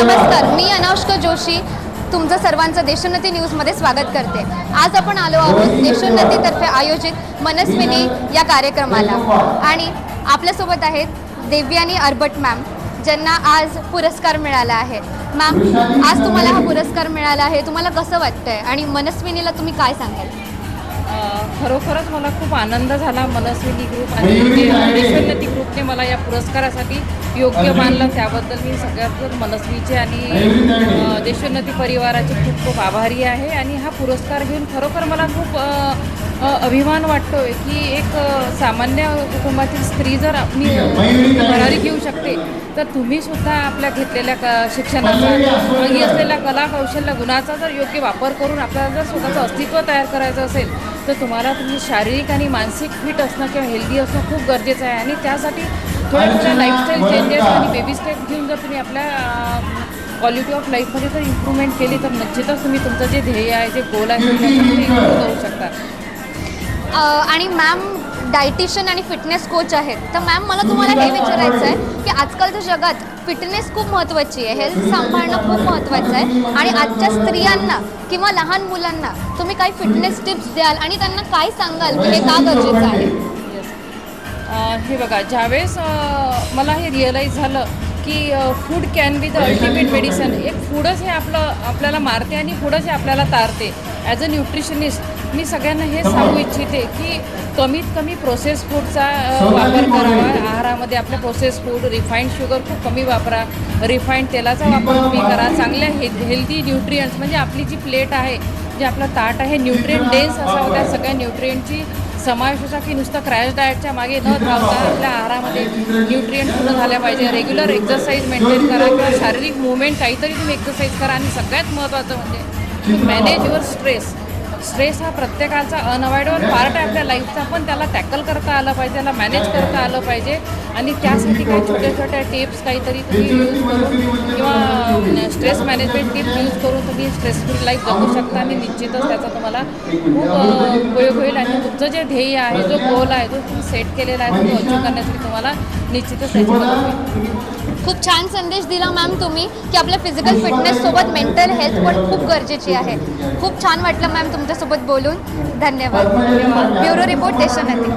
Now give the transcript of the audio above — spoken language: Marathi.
नमस्कार मी अनाष्का जोशी तुमचं सर्वांचं देशोन्नती न्यूजमध्ये स्वागत करते. आज आपण आलो आहोत देशोन्नतीतर्फे आयोजित मनस्विनी या कार्यक्रमाला. आणि आपल्यासोबत आहेत देव्यानी अर्बट मॅम ज्यांना आज पुरस्कार मिळाला आहे. मॅम आज तुम्हाला हा पुरस्कार मिळाला आहे. तुम्हाला कसं वाटतंय? आणि मनस्विनीला तुम्ही काय सांगाल? खरोखरच मला खूप आनंद झाला. मनस्विनी ग्रुप आणि जे देशोन्नती ग्रुपने मला या पुरस्कारासाठी योग्य मानलं. त्याबद्दल मी सगळ्यात मनस्वीचे आणि अ, देशोन्नती परिवाराचे खूप खूप आभारी आहे. आणि हा पुरस्कार घेऊन खरोखर मला खूप अभिमान वाटतोय की एक सामान्य कुटुंबातील स्त्री जर मी भरारी घेऊ शकते तर तुम्ही सुद्धा आपल्या घेतलेल्या क शिक्षणाचा अंगी असलेल्या कला कौशल्य गुणाचा जर योग्य वापर करून आपल्याला जर स्वतःचं अस्तित्व तयार करायचं असेल तर तुम्हाला तुम्ही शारीरिक आणि मानसिक फिट असणं किंवा हेल्दी असणं खूप गरजेचं आहे. आणि त्यासाठी थोड्या थोड्या लाईफस्टाईल चेंजेस आणि बेबी स्टेप घेऊन जर तुम्ही आपल्या क्वालिटी ऑफ लाईफमध्ये जर इम्प्रूव्हमेंट केली तर निश्चितच तुम्ही तुमचं जे ध्येय आहे जे गोल आहे ते इम्प्रूव्ह करू शकता. आणि मॅम डायटिशियन आणि फिटनेस कोच आहेत. तर मॅम मला तुम्हाला हे विचारायचं आहे आजकालच्या जगात फिटनेस खूप महत्त्वाची आहे. हेल्थ सांभाळणं खूप महत्त्वाचं आहे. आणि आजच्या स्त्रियांना किंवा लहान मुलांना तुम्ही काही फिटनेस टिप्स द्याल आणि त्यांना काय सांगाल? की हे का गरजेचं आहे? हे बघा ज्यावेळेस मला हे रिअलाईज झालं की food can be the ultimate medicine एक फूडच हे आपलं आपल्याला मारते आणि फूडच हे आपल्याला तारते. ॲज अ न्यूट्रिशनिस्ट मी सगळ्यांना हे सांगू इच्छिते की कमीत कमी प्रोसेस फूडचा वापर करावा. आहारामध्ये आपल्या प्रोसेस फूड रिफाईंड शुगर खूप कमी वापरा. रिफाईंड तेलाचा वापर तुम्ही करा. चांगल्या हे हेल्दी न्यूट्रियंट्स म्हणजे आपली जी प्लेट आहे जे आपलं ताट आहे न्यूट्रिएंट डेन्स असावं त्या सगळ्या न्यूट्रिएंटची समावेश असा की नुसतं क्रॅश डाएटच्या मागे न धावता आपल्या आहारामध्ये न्यूट्रिएंट पूर्ण झाल्या पाहिजे. रेग्युलर एक्झरसाईज मेंटेन करा किंवा शारीरिक मुवमेंट काहीतरी तुम्ही एक्झरसाईज करा. आणि सगळ्यात महत्त्वाचं म्हणजे to manage your stress stress हा प्रत्येकाचा अनअवॉइडेबल पार्ट आहे आपल्या लाईफचा पण त्याला टॅकल करता आलं पाहिजे त्याला मॅनेज करता आलं पाहिजे. आणि त्यासाठी काही छोट्या छोट्या टिप्स काहीतरी तुम्ही यूज करून किंवा स्ट्रेस मॅनेजमेंट टिप्स यूज करून तुम्ही स्ट्रेस फ्री लाईफ जगू शकता. आणि निश्चितच त्याचा तुम्हाला खूप उपयोग होईल. आणि तुमचं जे ध्येय आहे जो गोल आहे जो तुम्ही सेट केलेला आहे तो अचीव करण्यासाठी तुम्हाला निश्चितच त्याची मदत होईल. खूप छान संदेश दिला मॅम तुम्ही की आपल्या फिजिकल फिटनेससोबत मेंटल हेल्थ पण खूप गरजेची आहे. खूप छान वाटलं मॅम तुमच्यासोबत बोलून. धन्यवाद. Bureau report Deshonnati